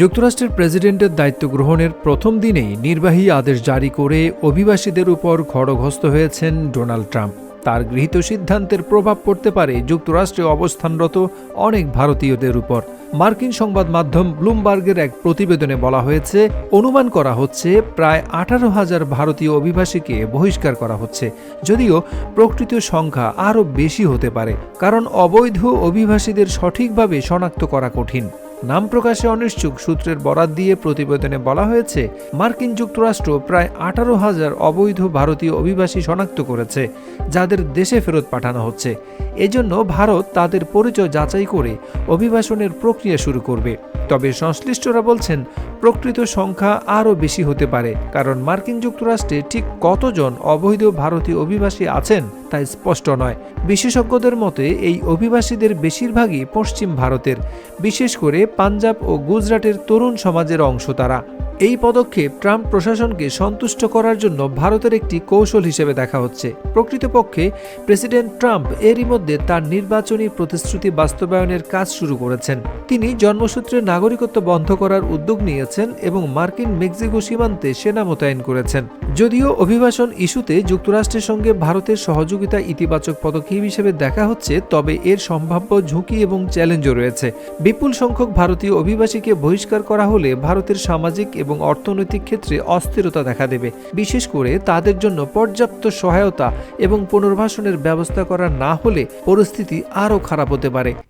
যুক্তরাষ্ট্রের প্রেসিডেন্টের দায়িত্ব গ্রহণের প্রথম দিনেই নির্বাহী আদেশ জারি করে অভিবাসীদের উপর খড়গহস্ত হয়েছেন ডোনাল্ড ট্রাম্প। তার গৃহীত সিদ্ধান্তের প্রভাব পড়তে পারে যুক্তরাষ্ট্রে অবস্থানরত অনেক ভারতীয়দের উপর। মার্কিন সংবাদ মাধ্যম ব্লুমবার্গের এক প্রতিবেদনে বলা হয়েছে, অনুমান করা হচ্ছে প্রায় আঠারো হাজার ভারতীয় অভিবাসীকে বহিষ্কার করা হচ্ছে। যদিও প্রকৃত সংখ্যা আরও বেশি হতে পারে, কারণ অবৈধ অভিবাসীদের সঠিকভাবে শনাক্ত করা কঠিন। নাম প্রকাশে অনিচ্ছুক সূত্রের বরাত দিয়ে প্রতিবেদনে বলা হয়েছে, মার্কিন যুক্তরাষ্ট্র প্রায় আঠারো হাজার অবৈধ ভারতীয় অভিবাসী শনাক্ত করেছে, যাদের দেশে ফেরত পাঠানো হচ্ছে। এজন্য ভারত তাদের পরিচয় যাচাই করে অভিবাসনের প্রক্রিয়া শুরু করবে। তবে সংশ্লিষ্টরা বলছেন প্রকৃত সংখ্যা আরও বেশি হতে পারে। কারণ মার্কিন যুক্তরাষ্ট্রে ঠিক কতজন অবৈধ ভারতীয় অভিবাসী আছেন তা স্পষ্ট নয়। বিশেষজ্ঞদের মতে, এই অভিবাসীদের বেশিরভাগই পশ্চিম ভারতের। বিশেষ করে পাঞ্জাব ও গুজরাটের তরুণ সমাজের অংশ তারা। এই পদক্ষেপ ট্রাম্প প্রশাসনকে সন্তুষ্ট করার জন্য ভারতের একটি কৌশল হিসেবে দেখা হচ্ছে। প্রকৃতপক্ষে, প্রেসিডেন্ট ট্রাম্প এরই মধ্যে তার নির্বাচনী প্রতিশ্রুতি বাস্তবায়নের কাজ শুরু করেছেন। তিনি জন্মসূত্রে নাগরিকত্ব বন্ধ করার উদ্যোগ নিয়েছেন এবং মার্কিন মেক্সিকো সীমান্তে সেনা মোতায়েন করেছেন। যদিও অভিবাসন ইস্যুতে যুক্তরাষ্ট্রের সঙ্গে ভারতের সহযোগিতা ইতিবাচক পদক্ষেপ হিসেবে দেখা হচ্ছে, তবে এর সম্ভাব্য ঝুঁকি এবং চ্যালেঞ্জও রয়েছে। বিপুল সংখ্যক ভারতীয় অভিবাসীকে বহিষ্কার করা হলে ভারতের সামাজিক এবং অর্থনৈতিক ক্ষেত্রে অস্থিরতা দেখা দেবে। বিশেষ করে তাদের জন্য পর্যাপ্ত সহায়তা এবং পুনর্বাসনের ব্যবস্থা করা না হলে পরিস্থিতি আরও খারাপ হতে পারে।